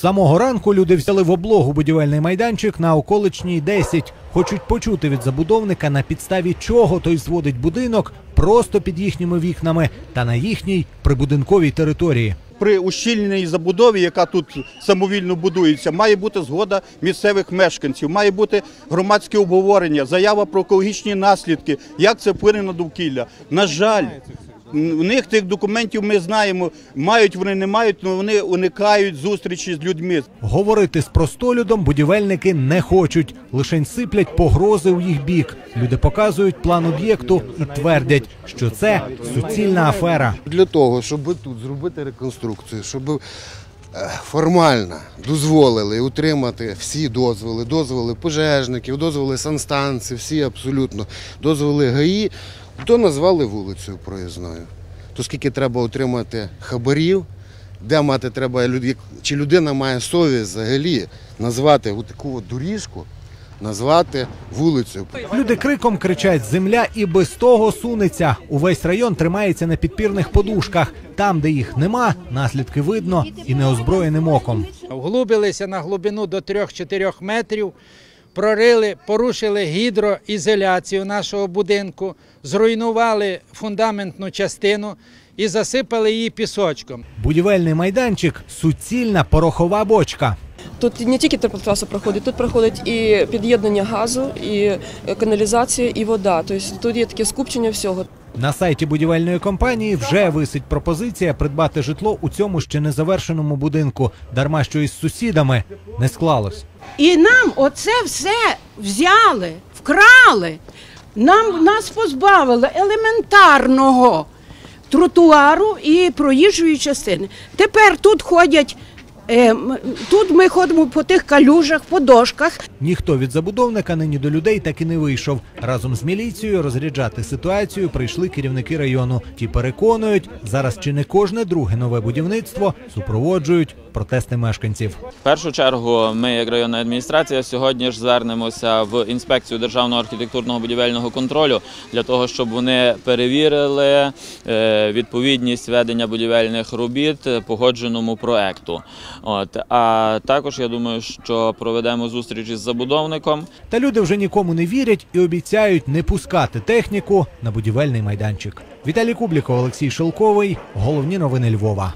самого ранку люди взяли в облогу будівельний майданчик на околичній 10. Хочуть почути від забудовника, на підставі чого той зводить будинок просто під їхніми вікнами та на їхній прибудинковій території. При ущільненій забудові, яка тут самовільно будується, має бути згода місцевих мешканців, має бути громадське обговорення, заява про екологічні наслідки, як це вплине на довкілля. На жаль, в них тих документів ми знаємо, мають вони, не мають, але вони уникають зустрічі з людьми. Говорити з простолюдом будівельники не хочуть, лише сиплять погрози у їх бік. Люди показують план об'єкту і твердять, що це суцільна афера. Для того, щоб тут зробити реконструкцію, щоб е, формально дозволили утримати всі дозволи, дозволи пожежників, дозволи санстанції, всі абсолютно дозволи ГАІ, то назвали вулицею проїзною. То скільки треба отримати хабарів, де мати треба чи людина має совість взагалі назвати таку от доріжку, назвати вулицею. Люди криком кричать Земля і без того сунеться. Увесь район тримається на підпірних подушках. Там, де їх нема, наслідки видно і неозброєним оком. Вглубилися на глибину до 3-4 метрів, прорили, порушили гідроізоляцію нашого будинку, зруйнували фундаментну частину і засипали її пісочком. Будівельний майданчик суцільна порохова бочка. Тут не тільки теплотраса проходить, тут проходить і під'єднання газу, і каналізація, і вода. Тобто тут є таке скупчення всього. На сайті будівельної компанії вже висить пропозиція придбати житло у цьому ще не завершеному будинку, дарма що із сусідами не склалось. І нам оце все взяли, вкрали. Нам нас позбавили елементарного тротуару і проїжджої частини. Тепер тут ходять. Е, Тут ми ходимо по тих калюжах, по дошках. Ніхто від забудовника нині до людей так і не вийшов. Разом з міліцією розряджати ситуацію прийшли керівники району. Ті переконують, зараз чи не кожне друге нове будівництво супроводжують протести мешканців. В першу чергу ми, як районна адміністрація, сьогодні ж звернемося в інспекцію державного архітектурного будівельного контролю для того, щоб вони перевірили е, відповідність ведення будівельних робіт погодженому проекту. От а також я думаю, що проведемо зустріч із забудовником. Та люди вже нікому не вірять і обіцяють не пускати техніку на будівельний майданчик. Віталій Кубліков, Олексій Шелковий. Головні новини Львова.